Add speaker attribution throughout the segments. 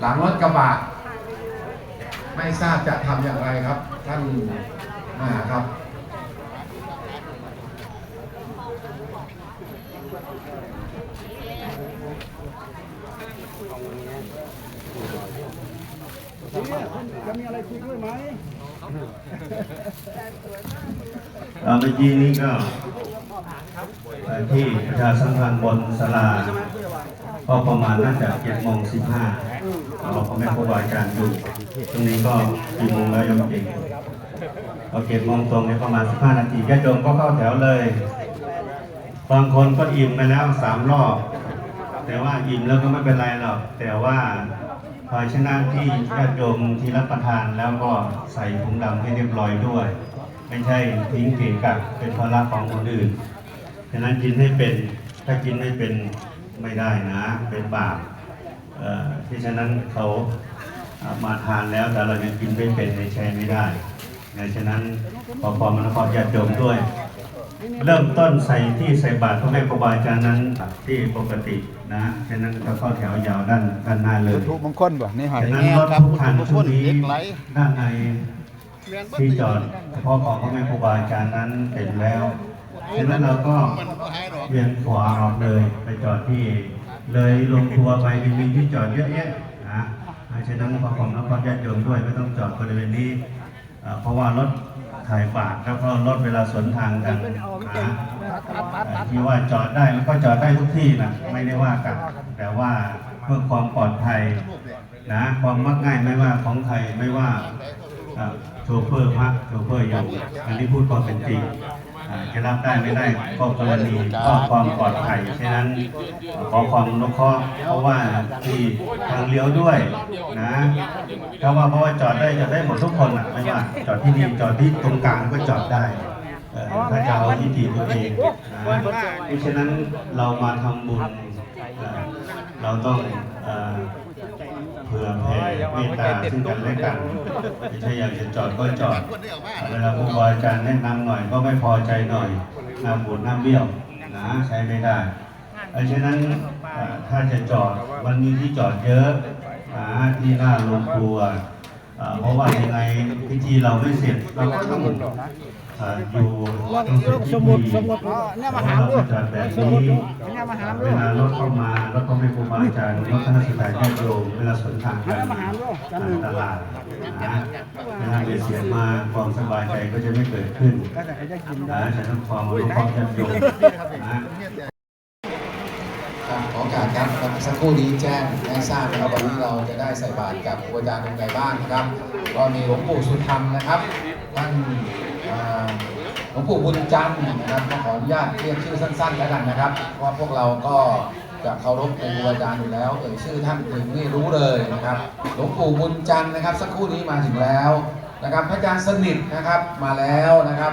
Speaker 1: หลังรถกระบะไม่ทราบจะทำอย่างไรครับ ท่านมาครับ
Speaker 2: จะมีอะไรคุยด้วยไหม
Speaker 3: เมื่อกี้นี้ก็ที่ประชาสัมพันธ์บนสลา ก็ประมาณน่าจะเจ็ดโมงสิบห้าเราพ่อแม่ครูบาอาจารย์อยู่ ตรงนี้ก็กี่โมงแล้วยมเก่งพอเจ็ดโมงตรงนี้ประมาณสิบห้านาทีญาติโยมก็เข้าแถวเลย บางคนก็อิ่มไปแล้วสามรอบ แต่ว่าอิ่มแล้วก็ไม่เป็นไรหรอก แต่ว่าภาชนะที่ญาติโยมที่รับประทานแล้วก็ใส่ถุงดำให้เรียบร้อยด้วย ไม่ใช่ทิ้งเกะกะเป็นภาระของคนอื่น ฉะนั้นกินให้เป็น ถ้ากินไม่เป็น ไม่ได้นะ เป็นบาปเอ่อที่ฉะนั้นเขาอ่ามาทานแล้วแต่เรายังกินไม่เป็นในใช้ไม่ได้ในฉะนั้นขอความอนุเคราะห์ญาติโยมด้วย เริ่มต้นใส่ที่ใส่บาตรพ่อแม่ครูบาอาจารย์นั้นที่ปกตินะฉะนั้นก็เข้าแถวยาวด้านด้านหน้าเลย
Speaker 2: ถูกมงคลบ่นี่หอย
Speaker 3: ฉะนั้นรถทุกคันชุดนี้ด้านในที่จอดเฉพาะของพ่อแม่ครูบาอาจารย์นั้นเต็มแล้ว ฉะนั้นเราก็เวียนขวาออกเลยไปจอดที่ เลยลงครัวไปมีที่จอดเยอะแยะนะฉะนั้นขอความรับความญาติโยมด้วยไม่ต้องจอดบริเวณนี้ เพราะว่ารถถ่ายฝากแล้วก็รถเวลาสวนทางกันนะที่ว่าจอดได้มันก็จอดได้ทุกที่นะไม่ได้ว่ากัน แต่ว่าเพื่อความปลอดภัยนะความมักง่ายไม่ว่าของใครไม่ว่าโชเฟอร์พักโชเฟอร์อยู่อันนี้พูดความเป็นจริง จะรับได้ไม่ได้ก็กรณีก็ความปลอดภัยฉะนั้นขอความอนุเคราะห์เพราะว่าที่ทางเลี้ยวด้วยนะเพราะว่าเพราะว่าจอดได้จอดได้หมดทุกคนอะไม่ว่าจอดที่นี่จอดที่ตรงกลางก็จอดได้เอ่อถ้าจะเอาที่ทีตัวเองนะเพราะฉะนั้นเรามาทำบุญเอ่อเราต้อง เอ่อเพื่อแผ่เมตตาซึ่งกันและกันไม่ใช่อยากจะจอดก็จอด เวลาครูบาอาจารแนะนำหน่อยก็ไม่พอใจหน่อยน้ำบุญน้ำเบี้ยวนะใช้ไม่ได้เพราะฉะนั้นถ้าจะจอดมันมีที่จอดเยอะนะที่หน้าโรงครัวเอ่อเพราะว่ายังไงพิธีเราไม่เสร็จเราก็ต้อง เอ่ออยู่ตรงเสร็จพิธีเราก็จอดแบบนี้เวลารถเข้ามารถก็ไม่ครูบาอาจารย์รถคณะสิทธิ์ญาติโยมเวลาสวนทางกันทางตลาดนะเวลาเบียดเสียดมาความสบายใจก็จะไม่เกิดขึ้นนะฉะนั้นความอนุเคราะห์ญาติโยมนะ
Speaker 1: ครับขอโอกาสครับครับสักครู่นี้แจ้งให้ทราบนะครับวันนี้เราจะได้ใส่บาตรกับครูอาจารย์ตรงไหนบ้างนะครับ ก็มีหลวงปู่สุธรรมนะครับท่านอ่า หลวงปู่บุญจันทร์นะครับขออนุญาตเรียกชื่อสั้นๆแล้วกันนะครับว่าพวกเราก็จะเคารพในครูอาจารย์อยู่แล้วเอ่ยชื่อท่านถึงนี่รู้เลยนะครับ หลวงปู่บุญจันทร์นะครับ สักครู่นี้มาถึงแล้วนะครับพระอาจารย์สนิทนะครับมาแล้วนะครับ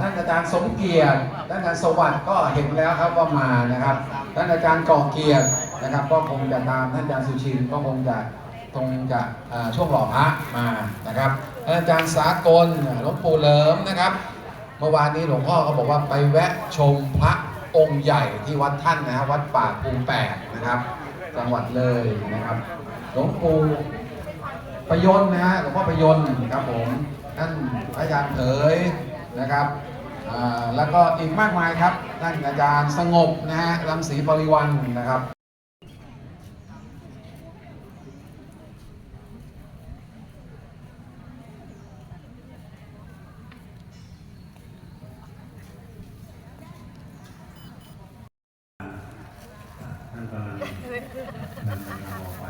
Speaker 1: ท่านอาจารย์สมเกียรติท่านอาจารย์สวัสดิ์ก็เห็นแล้วครับว่ามานะครับ ท่านอาจารย์ก่อเกียรตินะครับ ก็คงจะตามท่านอาจารย์สุชินก็คงจะคงจะช่วงหล่อพระมานะครับท่านอาจารย์สากลหลวงปู่เหลิมนะครับ มื่อวานนี้หลวงพ่อเขาบอกว่าไปแวะชมพระองค์ใหญ่ที่วัดท่านนะฮะวัดป่าภูแปดนะครับ จังหวัดเลยนะครับหลวงปู่ประยนนะฮะหลวงพ่อประยนครับผมท่านพระอาจารย์เผยนะครับแล้วก็อีกมากมายครับท่านอาจารย์สงบนะฮะรังสีปริวันนะครับ
Speaker 3: ท่านกำลังนำเงินออกไป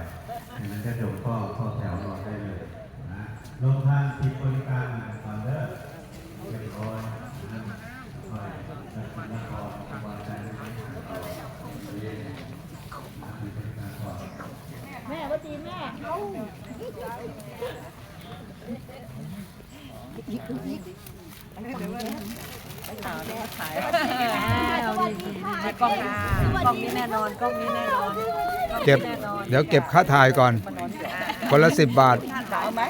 Speaker 3: ฉะนั้นญาติโยมก็เข้าแถวรอได้เลยนะลงทานผิดบริการก่อนเด้อเรียบร้อยนะคอยจัดกินก่อนวางใจไว้ให้เราเรียนนะผิดบริการก่อน
Speaker 4: แม่ว่าจีแม่เขา
Speaker 5: ถ่ายเอาดีๆในกล้องนี้กล้องนี้แน่นอนกล้องนี้แน่นอน
Speaker 2: เก็บเดี๋ยวเก็บค่าถ่ายก่อน คนละสิบบาท
Speaker 5: หนาวไหม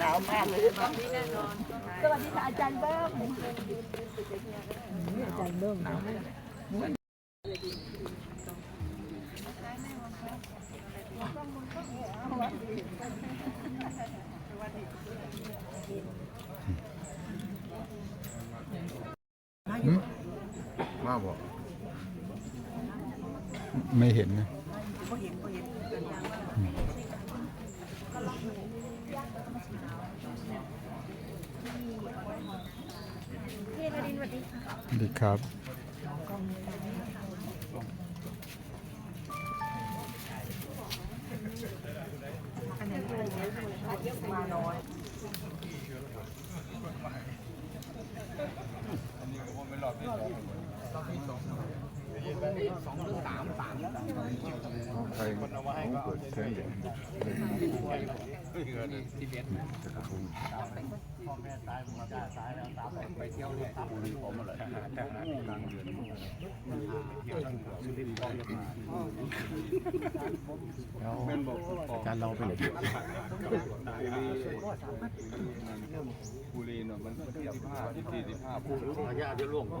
Speaker 5: หนาวมากเลย
Speaker 4: สวัสดีค่ะอาจารย์เบิ้มาบอก
Speaker 2: ไม่เห็นนะ
Speaker 4: ดีค
Speaker 2: รับ
Speaker 3: การเราไปไหน
Speaker 6: บุรีเนาะมันสี่สิบห้าสี่สิบห้าผู้
Speaker 3: ระยะจะล่วงเอา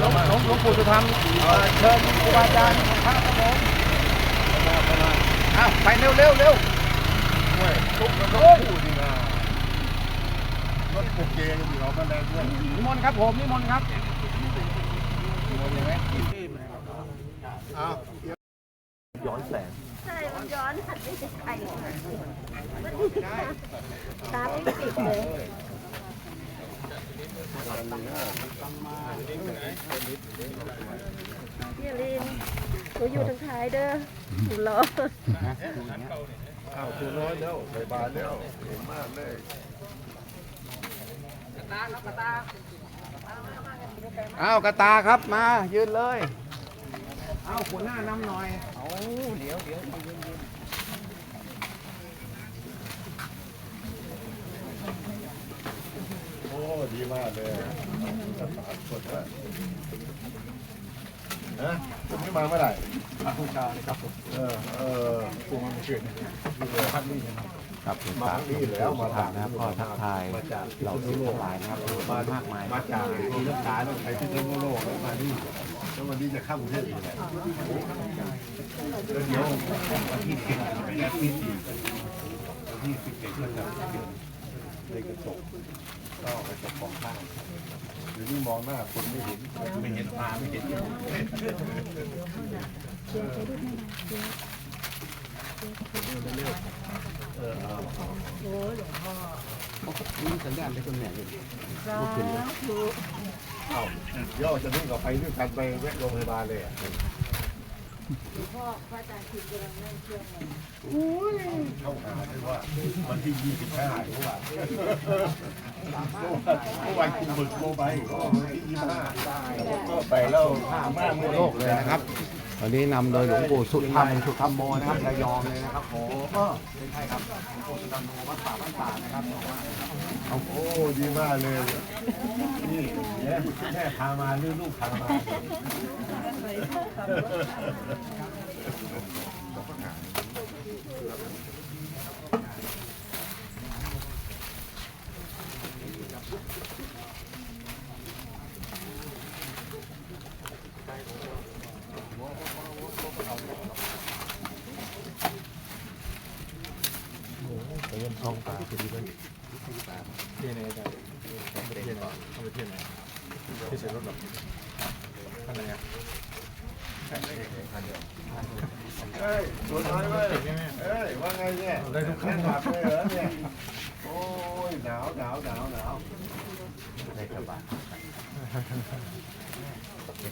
Speaker 3: หลวงห
Speaker 7: ลวงหลวงปู่สุธรรมเอ่อเชิญครูบาอาจารย์ครับผมอ้าวไปเร็วเร็วเร็ว
Speaker 6: ทุกคนก็พูดดีนะรถปลุกเกย์อยู่เราก็แรงด้วย
Speaker 7: นิมนต์ครับผมนิมนต์ครับ
Speaker 6: อ้าว
Speaker 4: ใช่มันย้อนหันไม่ใช่ใครตาไม่ติดเลย พี่ลินหนูอยู่ทางท้ายเด้อหนูรอ
Speaker 6: อ้าวคือน้อยแล้วใส่บาทแล้วเก่งมากเลย
Speaker 7: อ้าวกระตาครับมายืนเลย เอ้าหัวหน้านำหน่อย เอาเดี๋ยวเดี๋ยว
Speaker 6: โอ้ดีมากเลยสตาร์ทกดว่าฮะคุณไม่มาเมื่อไหร่
Speaker 7: มาคุณชาเลยครับผม
Speaker 6: เออเออ
Speaker 7: ปูมันเกิดพักนี่นะครับ
Speaker 1: ครับผม
Speaker 6: มา
Speaker 1: ตาม
Speaker 6: ที่แล้วมา
Speaker 1: ถามนะครับก็ทักทายเราที่ทั้งหลายนะครับมามากมาย
Speaker 6: มาจากที่รักษาต้องไปที่ทั่วโลกแล้วมาที่แล้ววันนี้จะเข้ากรุงเทพอีกแหละแล้วเดี๋ยววันที่สิบแยกที่สี่วันที่สิบเอ็ดก็จะในกระจก ก็กระจกของข้างหรือนี่มองหน้าคนไม่เห็นไม่เห็นตาไม่เห็น
Speaker 7: เอ
Speaker 6: อโอ้หลวงพ่อ
Speaker 1: นี่
Speaker 7: สัญญาณไปคนไหนเล
Speaker 6: ยสาธุาย่อจะนึ่งกับไปด้วยกันไปแวะโรงพยาบาลเลยอะพ่อพระอาจารย์คิดกำลังนั่งเชื่อมอุ้ยเข้าหาเลยว่าวันที่ยี่สิบห้าหรือว่า เมื่อวันคุณบึกโมไปก็วันที่ยี่สิบห้าก็ไปแล้วห้ามากโลกเลยนะครับ
Speaker 1: วันนี้นำโดยหลวงปู่สุธรรมสุธรรมโมนะครับระยองเลยนะครับโอ้
Speaker 7: ไม่ใช่ครับหลวงปู่สุธรรมโมวัดป่าบ้านป่านะครับ
Speaker 6: โอ้โหดีมากเลยนี่แม่แม่พามาหรือลูกพามา เฮ้ยตัวน้อยเว้ยเฮ้ย ว่าไงเนี่ยได้ทุกขั้นตอนเลยเหรอเนี่ย โอ้ย หนาวหนาวหนาวหนาว
Speaker 1: ได้กระบะ
Speaker 2: ไม่เ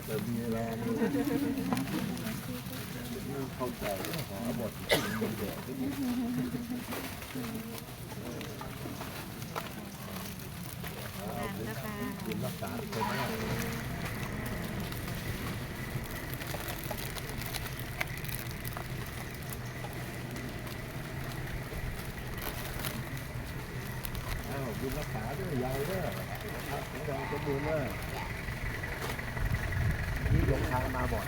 Speaker 2: กเนี่
Speaker 6: ยแต่มีแรงเข้าใจขอบทที่มันเดือดที่ นี่ยงเราสมบูรณ์เลงทางมาบ่อย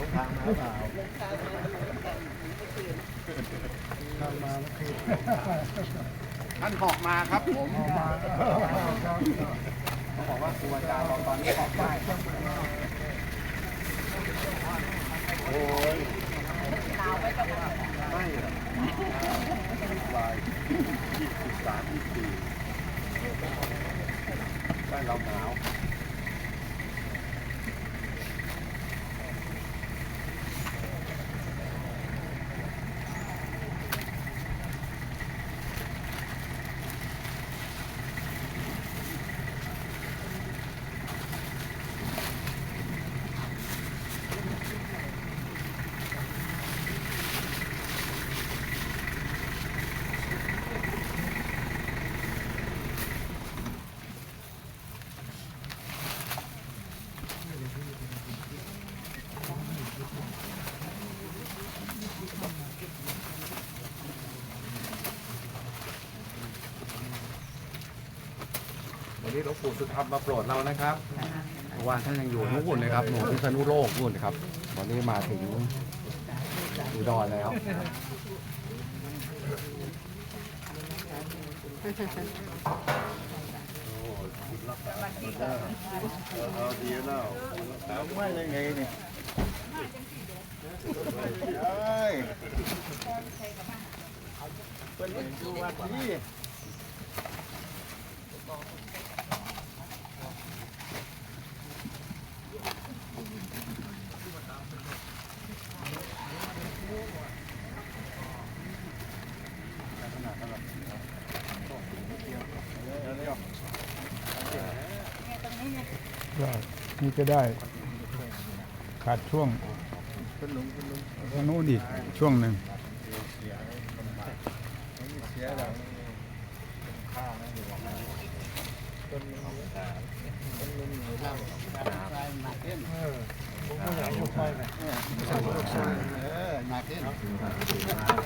Speaker 6: ลงทางมาเปล่าทางมาแล้วคือ
Speaker 1: ท่านหอกมาครับผมเขาบอกว่าครูอาจารย์ตอนนี้หอกได้
Speaker 6: โอ้ยไม่หรอกปลายยี่สิบสามยี่สิบสี่บ้านเราหนาว
Speaker 1: ลวงปู่สุธรรมมาโปรดเรานะครับเมื่อวานท่านยังอยู่นู่นเลยครับหนูพิษณุโลกนู่นครับวันนี้มาถึงอุดรแล้ว
Speaker 6: เอาดีแล้วถามว่ายังไงเนี่ยเอ้ยเป็นดูวัดที่
Speaker 3: ก็ นี่ก็ได้ขาดช่วงทางโน้นอีกช่วงหนึ่ง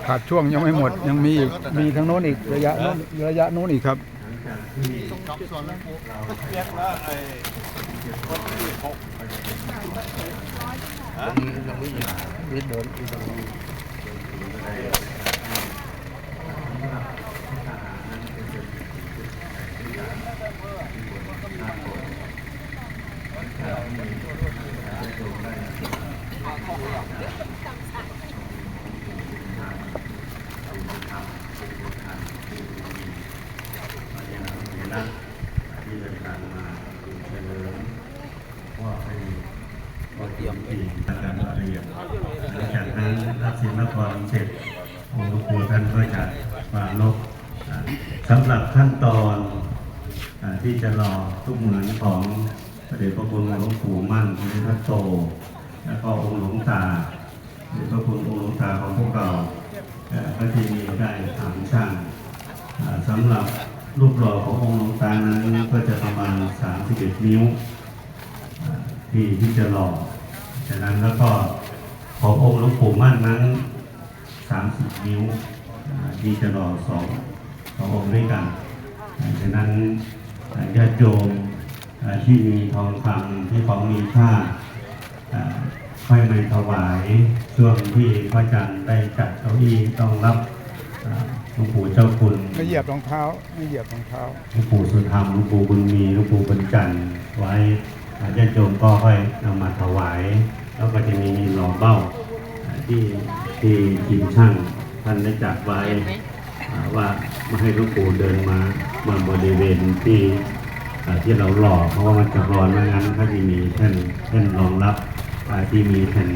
Speaker 3: ขาดช่วงยังไม่หมดยังมีอีกมีทางโน้นอีกระยะโน้นระยะโน้นอีกครับ Hả? Đi, đi, đi, đi, đi, đi, đi, đi, đi, đi, đi, đi, đi, đi, ขั้นตอนอที่จะรอทุกเหมือนของพระเดชพระคุณหลวงปู่มั่นพระทัตโต แล้วก็องค์หลวงตาหรือพระคุณองค์หลวงตาของพวกเราก็ที่มีได้ถามช่างอ่าสำหรับรูปหล่อขององค์หลวงตานั้นก็จะประมาณ 31 นิ้วที่ที่จะหล่อฉะนั้นแล้วก็ขององค์หลวงปู่มั่นนั้น 30 นิ้วที่จะหล่อสอง สององค์ด้วยกันอ่าฉะนั้นอ่าญาติโยมอ่าที่มีทองคำที่ของมีค่าอ่าค่อยมาถวายช่วงที่พระอาจารย์ได้จัดเก้าอี้ต้องรับอ่าหลวงปู่เจ้าคุณ
Speaker 2: ไม่เหยียบรองเท้าไม่เหยียบรองเท้า
Speaker 3: หลวงปู่สุธรรมหลวงปู่บุญมีหลวงปู่บุญจันทร์ไว้อ่าญาติโยมก็ค่อยนำมาถวาย แล้วก็จะมีหล่อเบ้าอ่าที่ที่ทีมช่างท่านได้จัดไว้อ่า ว่าไม่ให้หลวงปู่เดินมามาบริเวณที่ที่เราหล่อเพราะว่ามันจะร้อนไม่งั้นก็จะมีแท่นแท่นรองรับที่มีแผ่น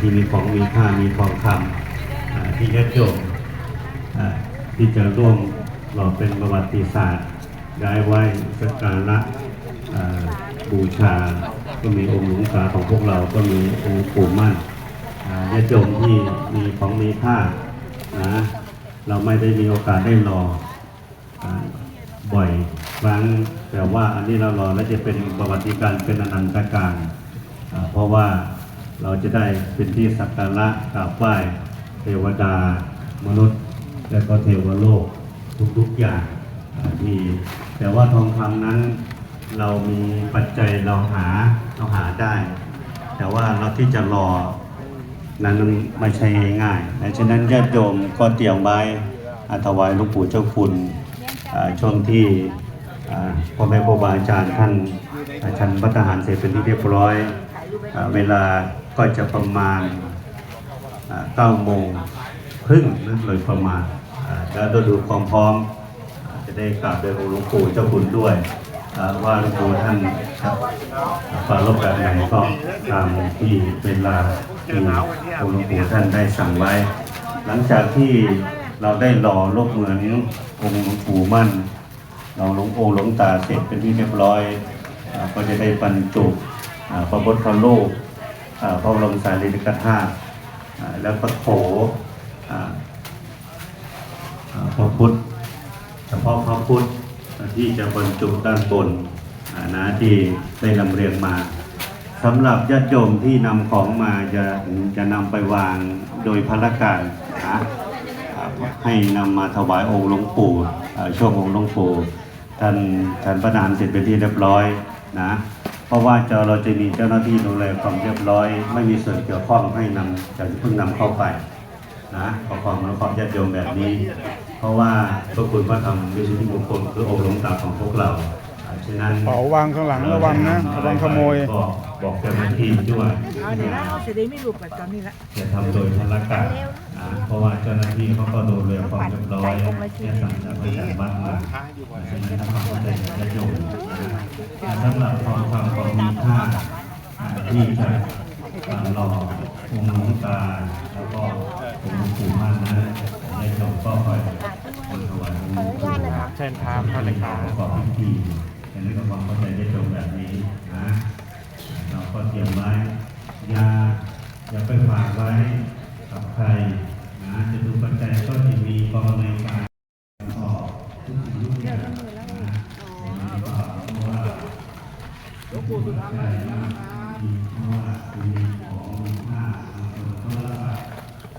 Speaker 3: ที่มีของมีค่ามีทองคำอ่ที่ญาติโยมที่จะร่วมหล่อเป็นประวัติศาสตร์ได้ไว้สักการะบูชา ก็มีองค์หลวงตาของพวกเราก็มีองค์ปู่มั่นอ่าญาติโยมที่มีของมีค่านะ เราไม่ได้มีโอกาสได้รอบ่อยครั้งแต่ว่าอันนี้เรารอแล้วจะเป็นประวัติการเป็นอนันตการ เพราะว่าเราจะได้เป็นที่สักการะกราบไหว้เทวดา มนุษย์ และก็เทวโลกทุกๆอย่างที่แต่ว่าทองคำนั้นเรามีปัจจัยเราหาเราหาได้ แต่ว่าเราที่จะรอ นั้นไม่ใช่ง่ายๆดังนั้นญาติโยมก็เตรียมไว้อถวายหลวงปู่เจ้าคุณช่วงที่พ่อแม่ครูบาอาจารย์ท่านชันพัฒหารเสร็จเป็นที่เรียบร้อยอเวลาก็จะประมาณเก้าโมงครึ่งนั่นเลยประมาณแล้วดูความพร้อม จะได้กราบโดยองค์หลวงปู่เจ้าคุณด้วย ว่าหลวงปู่ท่านจะปรารบแบบไหนก็ตามที่เวลา ที่องค์หลวงปู่ท่านได้สั่งไว้ หลังจากที่เราได้หล่อรูปเหมือนองค์หลวงปู่มั่นเราหลวงโองค์หลวงตาเสร็จเป็นที่เรียบร้อยอาก็จะได้บรรจุอ่าพระพุทธรูปอ่าพระบรมสารีริกธาตุอ่าแล้วก็โถอ่าอ่าพระพุทธเฉพาะพระพุทธที่จะบรรจุด้านบนอ่านะที่ได้ลำเรียงมา สำหรับญาติโยมที่นำของมาจะจะนำไปวางโดยพระการนะให้นำมาถวายองค์หลวงปู่ช่วงองค์หลวงปู่ท่านท่านประนามเสร็จเป็นที่เรียบร้อยนะเพราะว่าจะเราจะมีเจ้าหน้าที่ดูแลความเรียบร้อย ไม่มีส่วนเกี่ยวข้องให้นำจะเพิ่งนำเข้าไปนะขอความรู้ความญาติโยมแบบนี้ เพราะว่าพระคุณพระธรรมวิสุทธิมงคลคือองค์หลวงตาของพวกเรา ฉะนั้น
Speaker 2: เป๋าวางข้างหลังระวังนะระวังขโมย
Speaker 3: ก็บอกเจ้าหน้าที่ด้วย
Speaker 5: เอาเดี๋ยวนะเอาเสด็จไม่รูปแบบตอนนี้ละ
Speaker 3: จะทำโดยพละการนะเพราะว่าเจ้าหน้าที่เขาก็ดูแลความเรียบร้อยแค่สั่งจากประชาบ้านมาฉะนั้นทำความเข้าใจกับญาติโยมนะสำหรับความความความมีค่าอ่าที่จะอ่ารอองค์หลวงตาแล้วก็องค์หลวงปู่มั่นนะญาติโยมก็คอยถวายองค์หลวงปู่
Speaker 2: เช่นครับท่านเลขา
Speaker 3: ประกอบพิธี อันนี้ก็ความเข้าใจญาติโยมแบบนี้นะเราก็เตรียมไว้อย่าอย่าไปฝากไว้กับใครนะจะดูปัจจัยก็จะมีกองในการออกทุกสิ่งทุกอย่างนะเพราะว่าหลวงปู่สุดท้ายนะเพราะว่ามีของมีค่าบางคนก็ละ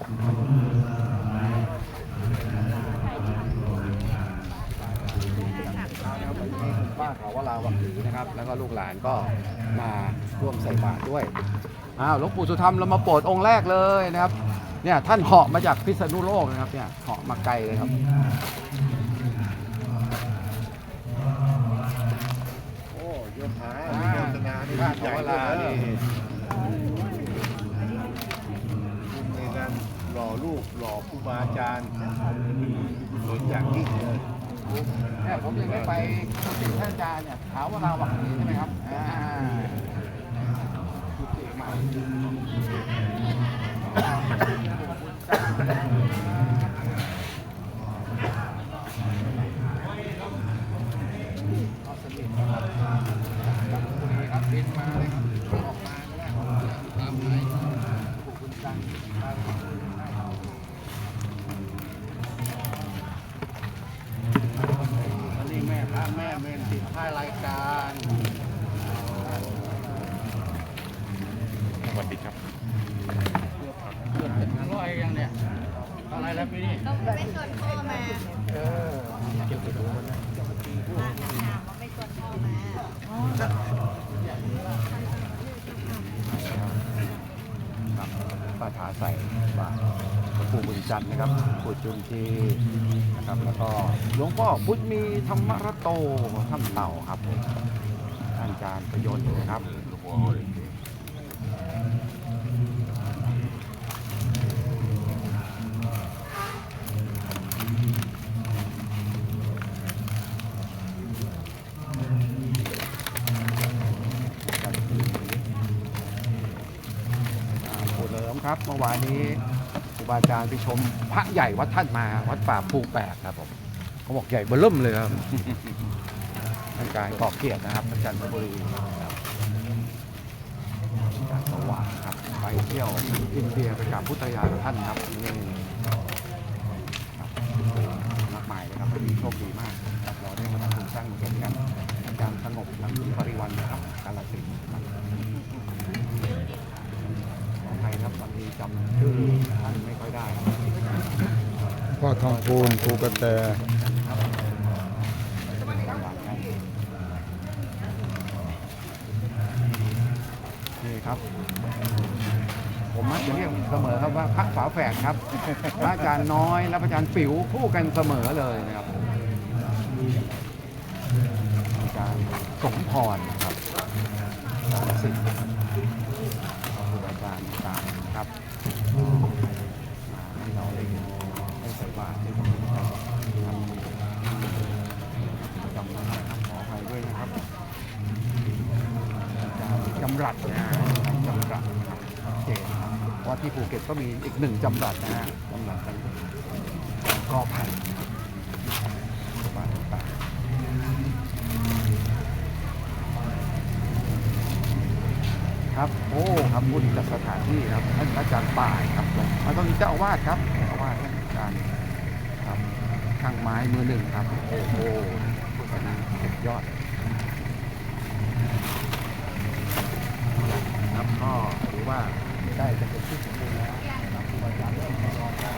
Speaker 3: บางคนก็เลยละไว้แต่ได้ไว้ที่กองในการ
Speaker 1: บ้านเขาว่าลาวังหีนะครับ แล้วก็ลูกหลานก็มาร่วมใส่บาตรด้วยอ้าวหลวงปู่สุธรรมเรามาโปรดองค์แรกเลยนะครับ เนี่ยท่านเหาะมาจากพิษณุโลกนะครับเนี่ยเหาะมาไกลเลยครับ
Speaker 6: โอ้ยศหา
Speaker 1: อ่า
Speaker 6: โฆษณานี่
Speaker 1: บ้าน
Speaker 6: ใหญ่
Speaker 1: เขา
Speaker 6: เล
Speaker 1: ว่ายลานี่
Speaker 6: ในการหล่อลูกหล่อครูบาอาจารย์สนอย่างยิ่งเลย
Speaker 1: เนี่ยผมยังไม่ไปกุฏิท่านอาจาเนี่ยถามว่าเราหวังดีใช่ไหมครับอ่ากุฏิใหม่
Speaker 3: บิ
Speaker 8: น
Speaker 9: มา
Speaker 8: เล
Speaker 9: ย
Speaker 3: ครับ จันทร์นะครับปู่จุนทีนะครับแล้วก็หลวงพ่อพุทธมีธรรมรโตท่านเต่าครับท่านอาจารย์ประยนต์นะครับอ่าปู่เหลิมครับเมื่อวานนี้ บาอาจารย์ไปชม พระใหญ่วัดท่านมาวัดป่าภูแปดครับผมเขาบอกใหญ่เบิ่มเลยครับท่านการกาะเกียรตินะครับอาจารย์บุรีครับจันทร์สว่างครับไปเที่ยวอินเดียไปกับพุทธยาท่านครับนี่ครับมากมายเลยครับวันนี้โชคดีมากครับเราได้มาทำบุญสร้างกุศลกันอาจารย์สงบนักบุญปริวันนะครับกาลสินธุ์ครับ ขออภัยครับบางที จำชื่อท่านไม่ค่อยได้
Speaker 1: พ่อทองพูนภูกระแต่
Speaker 3: นี่ครับ ผมมักจะเรียกเสมอครับว่าพระฝาแฝดครับ พระอาจารย์น้อยและพระอาจารย์ปิ๋วคู่กันเสมอเลยนะครับอาจารย์สมพร ว่าที่ภูเก็ตก็มีอีกหนึ่งจำรัดนะฮะจำรัดกันก็พันบาต่างๆครับ โอ้ครับบุญจากสถานที่ครับท่านอาจารย์ป่ายครับแล้วก็มีเจ้าอาวาสครับเจ้าอาวาสท่านอาจารย์ครับช่างไม้มือหนึ่งครับ โอ้โหสุดยอด ก็ถือว่าได้จะเป็นที่สมบูรณ์แล้วนะครับครูบาอาจารย์ได้มาลอการ